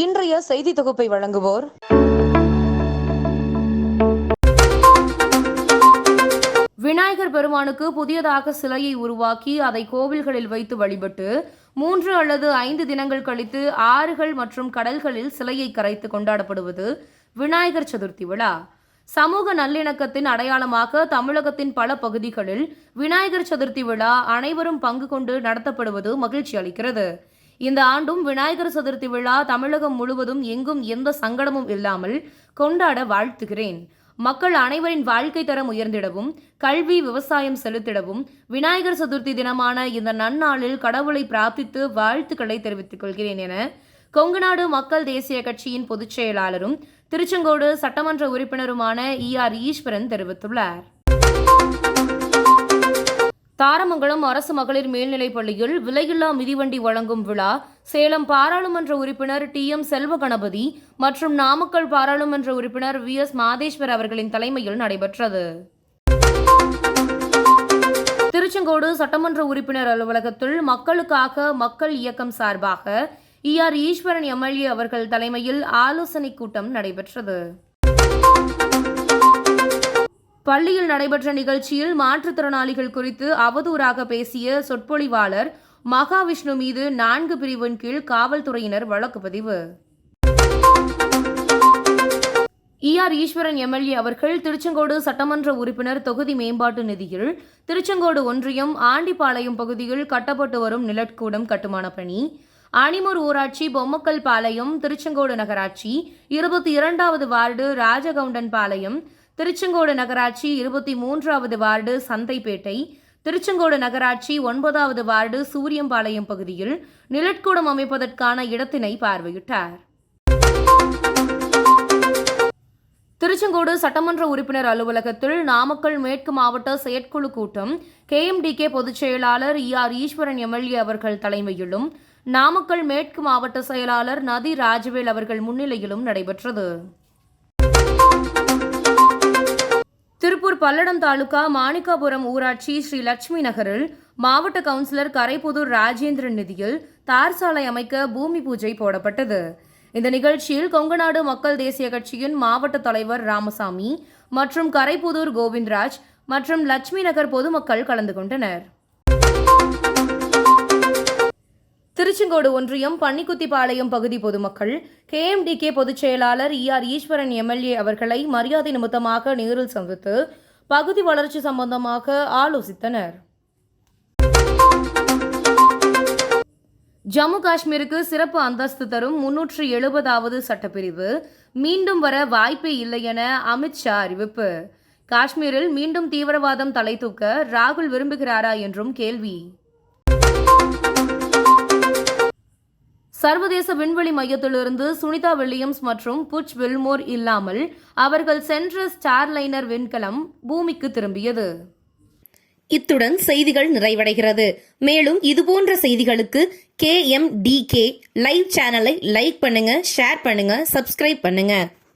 இன்றைய செய்தி தொகுப்பை வழங்குவோர். விநாயகர் பெருமானுக்கு புதியதாக சிலையை உருவாக்கி அதை கோவில்களில் வைத்து வழிபட்டு மூன்று அல்லது ஐந்து தினங்கள் கழித்து ஆறுகள் மற்றும் கடல்களில் சிலையை கரைத்து கொண்டாடப்படுவது விநாயகர் சதுர்த்தி விழா. சமூக நல்லிணக்கத்தின் அடையாளமாக தமிழகத்தின் பல பகுதிகளில் விநாயகர் சதுர்த்தி விழா அனைவரும் பங்கு கொண்டு நடத்தப்படுவது மகிழ்ச்சி அளிக்கிறது. இந்த ஆண்டும் விநாயகர் சதுர்த்தி விழா தமிழகம் முழுவதும் எங்கும் எந்த சங்கடமும் இல்லாமல் கொண்டாட வாழ்த்துகிறேன். மக்கள் அனைவரின் வாழ்க்கை தரம் உயர்ந்திடவும் கல்வி விவசாயம் செலுத்திடவும் விநாயகர் சதுர்த்தி தினமான இந்த நன்னாளில் கடவுளை பிரார்த்தித்து வாழ்த்துக்களை தெரிவித்துக் கொள்கிறேன் என கொங்குநாடு மக்கள் தேசிய கட்சியின் பொதுச் செயலாளரும் திருச்செங்கோடு சட்டமன்ற உறுப்பினருமான இ ஆர் ஈஸ்வரன் தெரிவித்துள்ளார். தாரமங்கலம் அரசு மகளிர் மேல்நிலைப் பள்ளியில் விலையில்லா மிதிவண்டி வழங்கும் விழா சேலம் பாராளுமன்ற உறுப்பினர் டி எம் செல்வ கணபதி மற்றும் நாமக்கல் பாராளுமன்ற உறுப்பினர் வி எஸ் மாதேஸ்வர் அவர்களின் தலைமையில் நடைபெற்றது. திருச்செங்கோடு சட்டமன்ற உறுப்பினர் அலுவலகத்தில் மக்களுக்காக மக்கள் இயக்கம் சார்பாக இ ஆர் ஈஸ்வரன் எம்எல்ஏ அவர்கள் தலைமையில் ஆலோசனைக் கூட்டம் நடைபெற்றது. பள்ளியில் நடைபெற்ற நிகழ்ச்சியில் மாற்றுத்திறனாளிகள் குறித்து அவதூறாக பேசிய சொற்பொழிவாளர் மகாவிஷ்ணு மீது நான்கு பிரிவின் கீழ் காவல்துறையினர் வழக்கு பதிவு. இ. ஆர். ஈஸ்வரன் எம்எல்ஏ அவர்கள் திருச்செங்கோடு சட்டமன்ற உறுப்பினர் தொகுதி மேம்பாட்டு நிதியில் திருச்செங்கோடு ஒன்றியம் ஆண்டிப்பாளையம் பகுதியில் கட்டப்பட்டு வரும் நிலட்கூடம் கட்டுமான பணி அணிமூர் ஊராட்சி பொம்மக்கல் பாளையம் திருச்செங்கோடு நகராட்சி இருபத்தி இரண்டாவது வார்டு ராஜகவுண்டன் பாளையம் திருச்செங்கோடு நகராட்சி இருபத்தி மூன்றாவது வார்டு சந்தைப்பேட்டை திருச்செங்கோடு நகராட்சி ஒன்பதாவது வார்டு சூரியம்பாளையம் பகுதியில் நிலட்கூடம் அமைப்பதற்கான இடத்தினை பார்வையிட்டார். திருச்செங்கோடு சட்டமன்ற உறுப்பினர் அலுவலகத்தில் நாமக்கல் மேற்கு மாவட்ட செயற்குழு கூட்டம் கேஎம்டிகே பொதுச் செயலாளர் இ ஆர் ஈஸ்வரன் எம்எல்ஏ அவர்கள் தலைமையிலும் நாமக்கல் மேற்கு மாவட்ட செயலாளர் நதி ராஜவேல் அவர்கள் முன்னிலையிலும் நடைபெற்றது. திருப்பூர் பல்லடம் தாலுகா மாணிக்காபுரம் ஊராட்சி ஸ்ரீ லட்சுமி நகரில் மாவட்ட கவுன்சிலர் கரைப்புதூர் ராஜேந்திரன் நிதியில் தார் சாலை அமைக்க பூமி பூஜை போடப்பட்டது. இந்த நிகழ்ச்சியில் கொங்கநாடு மக்கள் தேசிய கட்சியின் மாவட்ட தலைவர் ராமசாமி மற்றும் கரைப்புதூர் கோவிந்தராஜ் மற்றும் லட்சுமி நகர் பொதுமக்கள் கலந்து கொண்டனர். திருச்செங்கோடு ஒன்றியம் பன்னிக்குத்திப்பாளையம் பகுதி பொதுமக்கள் கேஎம்டிகே பொதுச் செயலாளர் ஆர் ஈஸ்வரன் எம்எல்ஏ அவர்களை மரியாதை நிமித்தமாக நேரில் சந்தித்து பகுதி வளர்ச்சி சம்பந்தமாக ஆலோசித்தனர். ஜம்மு காஷ்மீருக்கு சிறப்பு அந்தஸ்து தரும் முன்னூற்று எழுபதாவது சட்டப்பிரிவு மீண்டும் வர வாய்ப்பே இல்லை என அமித்ஷா அறிவிப்பு. காஷ்மீரில் மீண்டும் தீவிரவாதம் தலை தூக்க ராகுல் விரும்புகிறாரா என்றும் கேள்வி. சர்வதேச விண்வெளி மையத்திலிருந்து சுனிதா வில்லியம்ஸ் மற்றும் புட்ச் வில்மோர் இல்லாமல் அவர்கள் சென்ற ஸ்டார்லைனர் விண்கலம் பூமிக்கு திரும்பியது. இத்துடன் செய்திகள் நிறைவடைகிறது. மேலும் இதுபோன்ற செய்திகளுக்கு K M D K live சேனலை லைக் பண்ணுங்க ஷேர் பண்ணுங்க சப்ஸ்கிரைப் பண்ணுங்க.